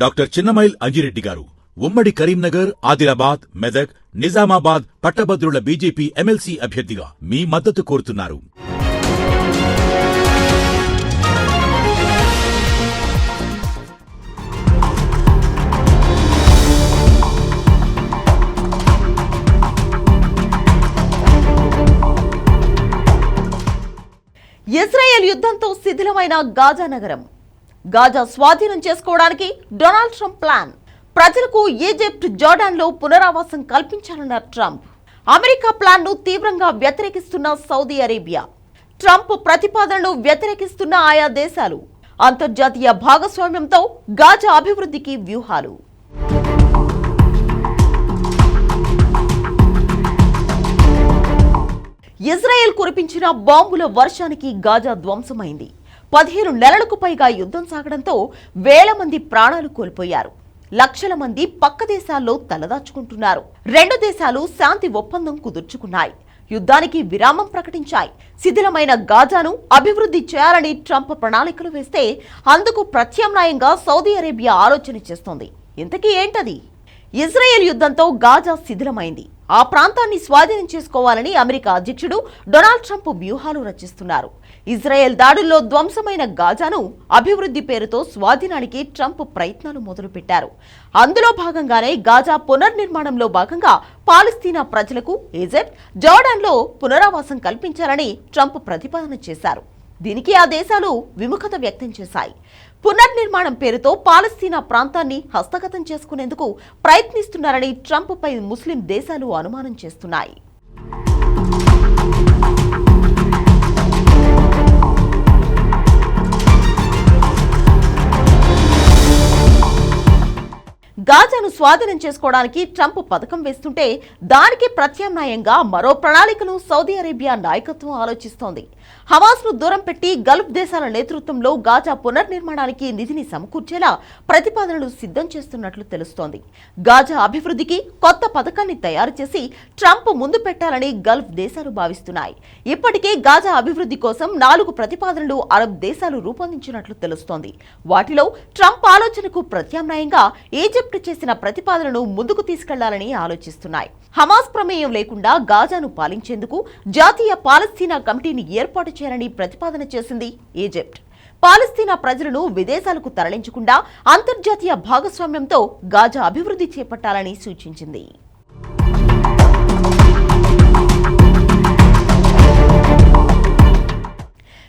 Doctor Chinnamail Anji Reddy గారు. ఉమ్మడి కరీంనగర్ ఆదిలాబాద్ మెదక్ నిజామాబాద్ పట్టభద్రుల బీజేపీ ఎమ్మెల్సీ అభ్యర్థిగా మీ మద్దతు కోరుతున్నారు. ఇజ్రాయెల్ యుద్ధంతో శిథిలమైన గాజా నగరం. గాజా స్వాధీనం చేసుకోవడానికి డొనాల్డ్ ట్రంప్ ప్లాన్. ప్రజలకు ఈజిప్ట్ జోర్డాన్లో పునరావాసం కల్పించాలన్న ట్రంప్. అమెరికా ప్లాన్ను తీవ్రంగా వ్యతిరేకిస్తున్న సౌదీ అరేబియా. ట్రంప్ ప్రతిపాదనను వ్యతిరేకిస్తున్న ఆయా దేశాలు. అంతర్జాతీయ భాగస్వామ్యంతో గాజా అభివృద్ధికి వ్యూహాలు. ఇజ్రాయెల్ కురిపించిన బాంబుల వర్షానికి గాజా ధ్వంసమైంది. పదిహేను నెలలకు పైగా యుద్ధం సాగడంతో వేల మంది ప్రాణాలు కోల్పోయారు. లక్షల మంది పక్క దేశాల్లో తలదాచుకుంటున్నారు. రెండు దేశాలు శాంతి ఒప్పందం కుదుర్చుకున్నాయి. యుద్ధానికి విరామం ప్రకటించాయి. శిథిలమైన గాజాను అభివృద్ధి చేయాలని ట్రంప్ ప్రణాళికలు వేస్తే అందుకు ప్రత్యామ్నాయంగా సౌదీ అరేబియా ఆలోచన చేస్తోంది. ఇంతకీ ఏంటది? ఇజ్రాయెల్ యుద్ధంతో గాజా శిథిలమైంది. ఆ ప్రాంతాన్ని స్వాధీనం చేసుకోవాలని అమెరికా అధ్యక్షుడు డొనాల్డ్ ట్రంప్ వ్యూహాలు రచిస్తున్నారు. ఇజ్రాయెల్ దాడుల్లో ధ్వంసమైన గాజాను అభివృద్ధి పేరుతో స్వాధీనానికి ట్రంప్ ప్రయత్నాలు మొదలుపెట్టారు. అందులో భాగంగానే గాజా పునర్నిర్మాణంలో భాగంగా పాలస్తీనా ప్రజలకు ఈజిప్ట్ జోర్డాన్లో పునరావాసం కల్పించాలని ట్రంప్ ప్రతిపాదన చేశారు. దీనికి ఆ దేశాలు విముఖత వ్యక్తం చేశాయి. పునర్నిర్మాణం పేరుతో పాలస్తీనా ప్రాంతాన్ని హస్తగతం చేసుకునేందుకు ప్రయత్నిస్తున్నారని ట్రంప్పై ముస్లిం దేశాలు అనుమానం చేస్తున్నాయి. గాజాను స్వాధీనం చేసుకోవడానికి ట్రంప్ పథకం వేస్తుంటే దానికి ప్రత్యామ్నాయంగా మరో ప్రణాళికను సౌదీ అరేబియా నాయకత్వం ఆలోచిస్తోంది. హమాస్ను దూరం పెట్టి గల్ఫ్ దేశాల నేతృత్వంలో గాజా పునర్నిర్మాణానికి నిధిని సమకూర్చేలా ప్రతిపాదనలు సిద్ధం చేస్తున్నట్లు తెలుస్తోంది. గాజా అభివృద్ధికి కొత్త పథకాన్ని తయారు చేసి ట్రంప్ ముందు పెట్టాలని గల్ఫ్ దేశాలు భావిస్తున్నాయి. ఇప్పటికే గాజా అభివృద్ధి కోసం నాలుగు ప్రతిపాదనలు అరబ్ దేశాలు రూపొందించినట్లు తెలుస్తోంది. వాటిలో ట్రంప్ ఆలోచనకు ప్రత్యామ్నాయంగా ఈజిప్ట్ చేసిన ప్రతిపాదనను ముందుకు తీసుకెళ్ళాలని ఆలోచిస్తున్నాయి. హమాస్ ప్రమేయం లేకుండా గాజాను పాలించేందుకు జాతీయ పాలస్తీనా కమిటీని ఏర్పాటు చేయాలని ప్రతిపాదన చేసింది ఈజిప్ట్. పాలస్తీనా ప్రజలను విదేశాలకు తరలించకుండా అంతర్జాతీయ భాగస్వామ్యంతో గాజా అభివృద్ధి చేపట్టాలని సూచించింది.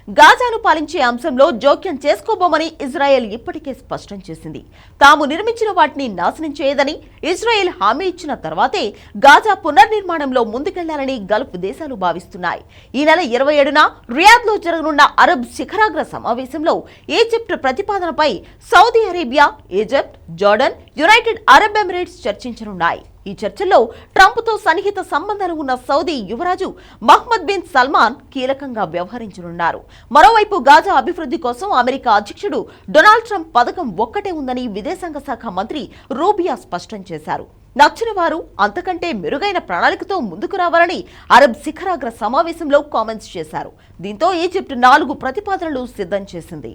గాజాను పాలించే అంశంలో జోక్యం చేసుకోబోమని ఇజ్రాయెల్ ఇప్పటికే స్పష్టం చేసింది. తాము నిర్మించిన వాటిని నాశనం చేయదని ఇజ్రాయెల్ హామీ ఇచ్చిన తర్వాతే గాజా పునర్నిర్మాణంలో ముందుకెళ్ళాలని గల్ఫ్ దేశాలు భావిస్తున్నాయి. ఈ నెల ఇరవై ఏడున రియాద్లో జరగనున్న అరబ్ శిఖరాగ్ర సమావేశంలో Egypt ప్రతిపాదనపై Saudi Arabia Egypt Jordan United Arab Emirates చర్చించనున్నాయి. ఈ చర్చల్లో ట్రంప్తో సన్నిహిత సంబంధాలు ఉన్న సౌదీ యువరాజు మహ్మద్ బిన్ సల్మాన్ కీలకంగా వ్యవహరించనున్నారు. మరోవైపు గాజా అభివృద్ధి కోసం అమెరికా అధ్యక్షుడు డొనాల్డ్ ట్రంప్ పథకం ఒక్కటే ఉందని విదేశాంగ శాఖ మంత్రి రూబియా స్పష్టం చేశారు. నచ్చిన వారు అంతకంటే మెరుగైన ప్రణాళికతో ముందుకు రావాలని అరబ్ శిఖరాగ్ర సమావేశంలో కామెంట్స్ చేశారు. దీంతో ఈజిప్ట్ నాలుగు ప్రతిపాదనలు సిద్ధం చేసింది.